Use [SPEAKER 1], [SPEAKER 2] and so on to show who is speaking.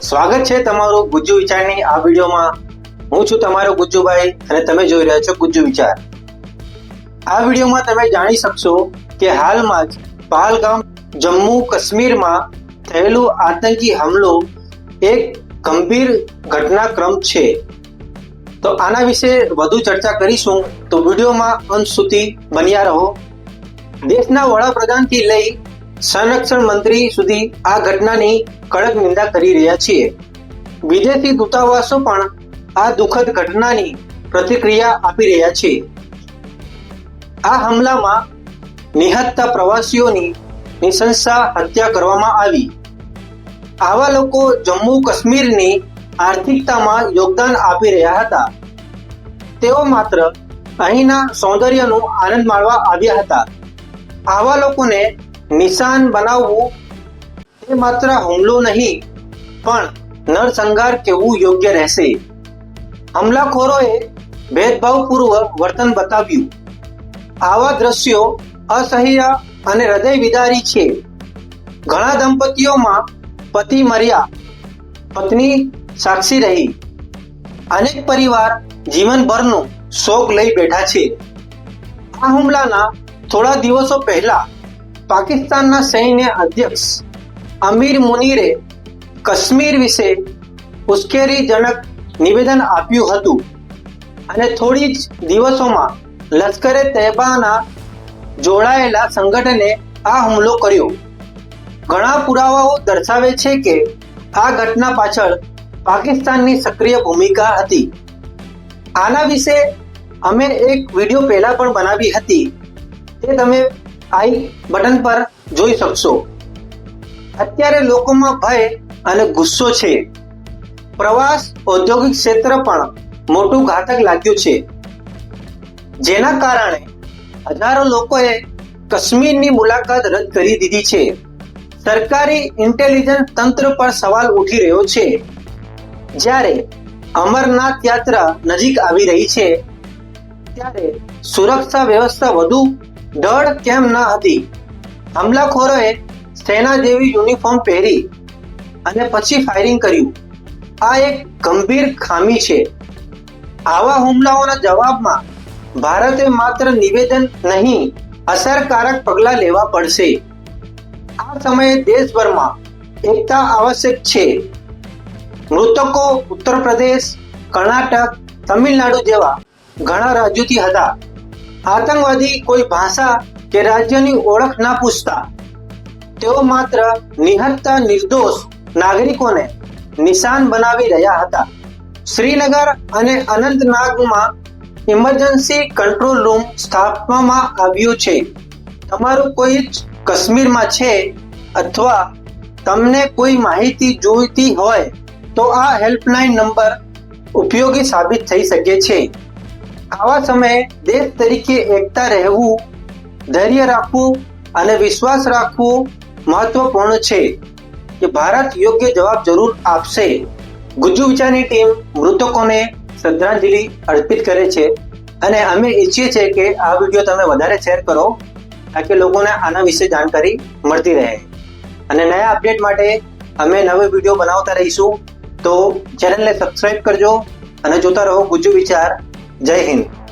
[SPEAKER 1] સ્વાગત છે તમારું ગુજ્જુ વિચારની આ વિડીયોમાં. હું છું તમારો ગુજ્જુભાઈ અને તમે જોઈ રહ્યા છો ગુજ્જુ વિચાર. આ વિડીયોમાં તમે જાણી શકશો કે હાલમાં જ પહલગામ જમ્મુ કાશ્મીરમાં થયેલું આતંકી હુમલો એક ગંભીર ઘટનાક્રમ છે. તો આના વિશે વધુ ચર્ચા કરીશું તો વિડીયોમાં અંત સુધી બન્યા રહો. દેશના વડાપ્રધાનથી લઈ સંરક્ષણ મંત્રી સુધી આ ઘટનાની કડક નિંદા કરી રહ્યા છીએ. વિદેશી દૂતાવાસો પણ આ દુઃખદ ઘટનાની પ્રતિક્રિયા આપી રહ્યા છે. આ હુમલામાં નિહતતા પ્રવાસીઓની નિશંસા હત્યા કરવામાં આવી. આવા લોકો જમ્મુ કાશ્મીરની આર્થિકતામાં યોગદાન આપી રહ્યા હતા. તેઓ માત્ર અહીંના સૌંદર્યનો આનંદ માણવા આવ્યા હતા. આવા લોકોને નિશાન બનાવવું એ માત્ર હુમલો નહીં, પણ નરસંહાર કહેવું યોગ્ય રહેશે. હુમલાખોરોએ ભેદભાવપૂર્વક વર્તન બતાવ્યું. આવા દ્રશ્યો અસહ્ય અને હૃદય વિદારી છે. ઘણા દંપતીઓમાં પતિ મર્યા, પત્ની સાક્ષી રહી. અનેક પરિવાર જીવનભરનો શોક લઈ બેઠા છે. આ હુમલાના થોડા દિવસો પહેલા પાકિસ્તાનના સૈન્ય અધ્યક્ષ અમીર મુનીરે કાશ્મીર વિશે ઉશ્કેરીજનક નિવેદન આપ્યું હતું. અને થોડી જ દિવસોમાં લશ્કરે તૈબાના જોડાયેલા સંગઠને આ હુમલો કર્યો. ઘણા પુરાવાઓ દર્શાવે છે કે આ ઘટના પાછળ પાકિસ્તાનની સક્રિય ભૂમિકા હતી. આના વિશે અમે એક વીડિયો પહેલા પણ બનાવી હતી. તે તમે આઈ બટન પર જોઈ શકશો. અત્યારે લોકોમાં ભય અને ગુસ્સો છે. પ્રવાસ, ઔદ્યોગિક ક્ષેત્ર પણ મોટું ઘાતક લાગ્યું છે. જેના કારણે હજારો લોકોએ કાશ્મીરની મુલાકાત રદ કરી દીધી છે. સરકારી ઇન્ટેલિજન્સ તંત્ર પર સવાલ ઉઠી રહ્યો છે. જ્યારે અમરનાથ યાત્રા નજીક આવી રહી છે, ત્યારે સુરક્ષા વ્યવસ્થા વધુ દળ કેમ ન હતી? હમલાખોરોએ સેના જેવી યુનિફોર્મ પહેરી અને પછી ફાયરિંગ કર્યું. આ એક ગંભીર ખામી છે. આવા હુમલાઓના જવાબમાં ભારતે માત્ર નિવેદન નહીં, અસરકારક પગલાં લેવા પડશે. આ સમયે દેશભરમાં એકતા આવશ્યક છે. મૃતકો ઉત્તર પ્રદેશ, કર્ણાટક, તમિલનાડુ જેવા ઘણા રાજ્યોથી હતા. આતંકવાદી કોઈ ભાષા કે રાજ્યની ઓળખ ના પૂછતા. તેઓ માત્ર નિહત્તા નિર્દોષ નાગરિકોને નિશાન બનાવી રહ્યા હતા. શ્રીનગર અને અનંતનાગમાં ઇમરજન્સી કંટ્રોલ રૂમ સ્થાપવામાં આવ્યું છે. તમારું કોઈ જ કાશ્મીરમાં છે અથવા તમને કોઈ માહિતી જોઈતી હોય તો આ હેલ્પલાઇન નંબર ઉપયોગી સાબિત થઈ શકે છે. આવા સમયે દેશ તરીકે એકતા રહેવું, ધૈર્ય રાખવું અને વિશ્વાસ રાખવો મહત્વપૂર્ણ છે કે ભારત યોગ્ય જવાબ જરૂર આપશે. ગુજ્જુ વિચારની ટીમ મૃતકોને શ્રદ્ધાંજલિ અર્પિત કરે છે અને અમે ઈચ્છીએ છીએ કે આ વીડિયો તમે વધારે શેર કરો, તાકે લોકોને આના વિશે જાણકારી મળતી રહે. અને નયા અપડેટ માટે અમે નવો વીડિયો બનાવતા રહીશું, તો ચેનલને સબસ્ક્રાઇબ કરજો અને જોતા રહો ગુજ્જુ વિચાર jai hind.